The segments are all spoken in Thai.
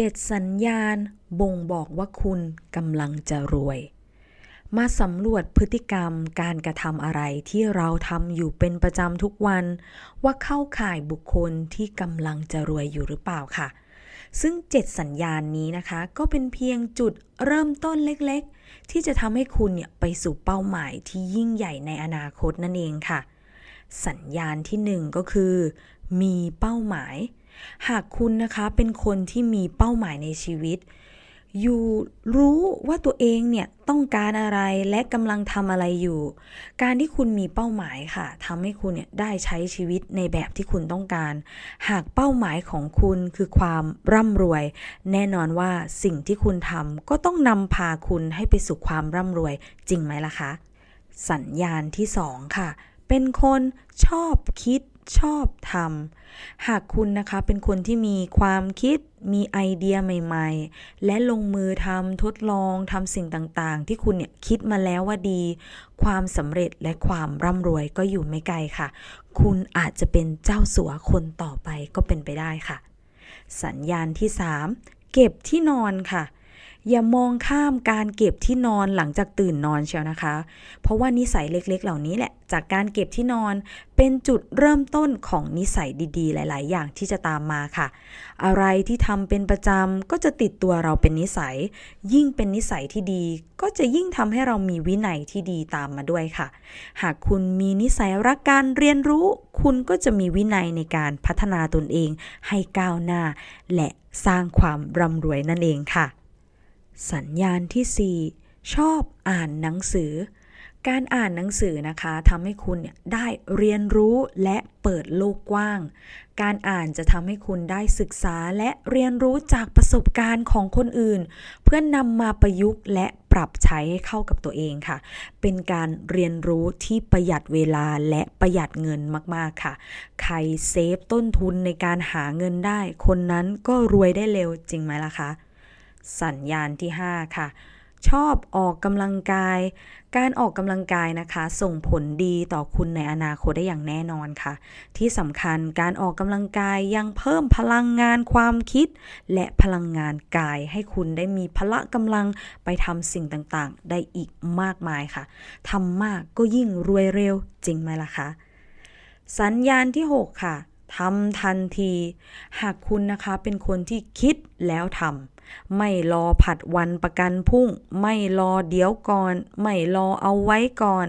7 สัญญาณ บ่งบอกว่าคุณกำลังจะรวย มาสำรวจพฤติกรรมการกระทำอะไรที่เราทำอยู่เป็นประจำทุกวัน ว่าเข้าข่ายบุคคลที่กำลังจะรวยอยู่หรือเปล่าค่ะ ซึ่ง 7 สัญญาณนี้นะคะ ก็เป็นเพียงจุดเริ่มต้นเล็กๆ ที่จะทำให้คุณเนี่ยไปสู่เป้าหมายที่ยิ่งใหญ่ในอนาคตนั่นเองค่ะ สัญญาณที่หนึ่งก็คือ มีเป้าหมาย หากคุณนะคะเป็นคนที่มีเป้าหมายในชีวิต อยู่รู้ว่าตัวเองเนี่ยต้องการอะไรและกำลังทำอะไรอยู่ การที่คุณมีเป้าหมายค่ะทำให้คุณเนี่ยได้ใช้ชีวิตในแบบที่คุณต้องการ หากเป้าหมายของคุณคือความร่ำรวย แน่นอนว่าสิ่งที่คุณทำก็ต้องนำพาคุณให้ไปสู่ความร่ำรวย จริงไหมล่ะคะ สัญญาณที่2ค่ะ เป็นคนชอบคิด ชอบทำหากคุณนะคะเป็นคนที่มีความคิดมีไอเดียใหม่ ๆ และลงมือทำทดลองทำสิ่งต่างๆ ที่คุณเนี่ยคิดมาแล้วว่าดี ความสำเร็จและความร่ำรวยก็อยู่ไม่ไกลค่ะ คุณอาจจะเป็นเจ้าสัวคนต่อไปก็เป็นไปได้ค่ะ สัญญาณที่ 3 เก็บที่นอนค่ะ อย่ามองข้ามการเก็บที่นอนหลังจากตื่นนอนเชียวนะคะ เพราะว่านิสัยเล็กๆ เหล่านี้แหละ จากการเก็บที่นอนเป็นจุดเริ่มต้นของนิสัยดีๆ หลาย ๆ อย่างที่จะตามมาค่ะ อะไรที่ทำเป็นประจำก็จะติดตัวเราเป็นนิสัย ยิ่งเป็นนิสัยที่ดี ก็จะยิ่งทำให้เรามีวินัยที่ดีตามมาด้วยค่ะ หากคุณมีนิสัยรักการเรียนรู้ คุณก็จะมีวินัยในการพัฒนาตนเองให้ก้าวหน้า และสร้างความร่ำรวยนั่นเองค่ะ สัญญาณที่ 4 ชอบอ่านหนังสือ การอ่านหนังสือนะคะทำให้คุณเนี่ยได้เรียนรู้และเปิดโลกกว้าง การอ่านจะทำให้คุณได้ศึกษาและเรียนรู้จากประสบการณ์ของคนอื่น เพื่อนนำมาประยุกต์และปรับใช้ให้เข้ากับตัวเองค่ะ เป็นการเรียนรู้ที่ประหยัดเวลาและประหยัดเงินมากๆค่ะ ใครเซฟต้นทุนในการหาเงินได้ คนนั้นก็รวยได้เร็วจริงไหมล่ะคะ สัญญาณที่ 5 ค่ะ ชอบออกกำลังกาย การออกกำลังกายนะคะ ส่งผลดีต่อคุณในอนาคตได้อย่างแน่นอนค่ะ ที่สำคัญการออกกำลังกายยังเพิ่มพลังงานความคิด และพลังงานกายให้คุณได้มีพละกำลังไปทำสิ่งต่างๆ ได้อีกมากมายค่ะทำมากก็ยิ่งรวยเร็วจริงไหมล่ะคะสัญญาณที่ 6 ค่ะทำทันที หากคุณนะคะเป็นคนที่คิดแล้วทำ ไม่รอผัดวันประกันพรุ่ง ไม่รอเดี๋ยวก่อน ไม่รอเอาไว้ก่อน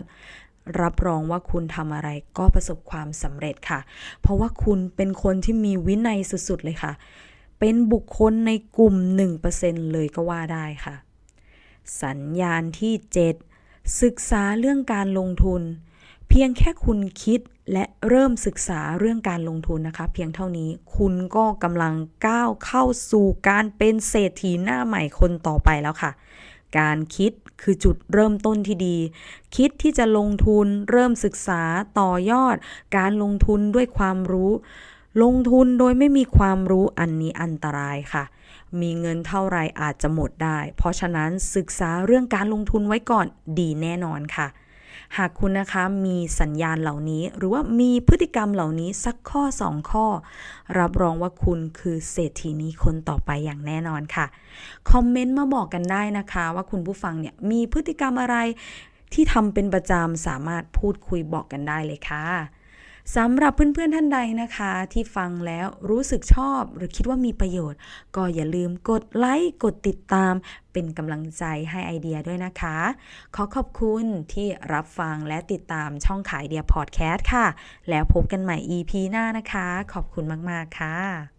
รับรองว่าคุณทำอะไรก็ประสบความสำเร็จค่ะ เพราะว่าคุณเป็นคนที่มีวินัยสุดๆเลยค่ะ เป็นบุคคลในกลุ่ม 1%เลยก็ว่าได้ค่ะ สัญญาณที่ 7 ศึกษาเรื่องการลงทุน พียงแค่คุณคิดและเริ่มศึกษาเรื่องการลงทุนนะคะ เพียงเท่านี้คุณก็กำลังก้าวเข้าสู่การเป็นเศรษฐีหน้าใหม่คนต่อไปแล้วค่ะ การคิดคือจุดเริ่มต้นที่ดี คิดที่จะลงทุนเริ่มศึกษาต่อยอด การลงทุนด้วยความรู้ ลงทุนโดยไม่มีความรู้อันนี้อันตรายค่ะ มีเงินเท่าไรอาจจะหมดได้ เพราะฉะนั้นศึกษาเรื่องการลงทุนไว้ก่อนดีแน่นอนค่ะ หากคุณนะคะมีสัญญาณเหล่านี้ หรือว่ามีพฤติกรรมเหล่านี้สักข้อ 2 ข้อ รับรองว่าคุณคือเศรษฐีนี้คนต่อไปอย่างแน่นอนค่ะ คอมเมนต์มาบอกกันได้นะคะ ว่าคุณผู้ฟังเนี่ยมีพฤติกรรมอะไรที่ทำเป็นประจำสามารถพูดคุยบอกกันได้เลยค่ะ สำหรับเพื่อนๆท่านใดนะคะ ที่ฟังแล้วรู้สึกชอบหรือคิดว่ามีประโยชน์ ก็อย่าลืมกดไลค์กดติดตาม เป็นกำลังใจให้ไอเดียด้วยนะคะ ขอขอบคุณที่รับฟังและติดตามช่องขายเดียพอดแคสต์ค่ะ แล้วพบกันใหม่ EP หน้านะคะ ขอบคุณมากๆค่ะ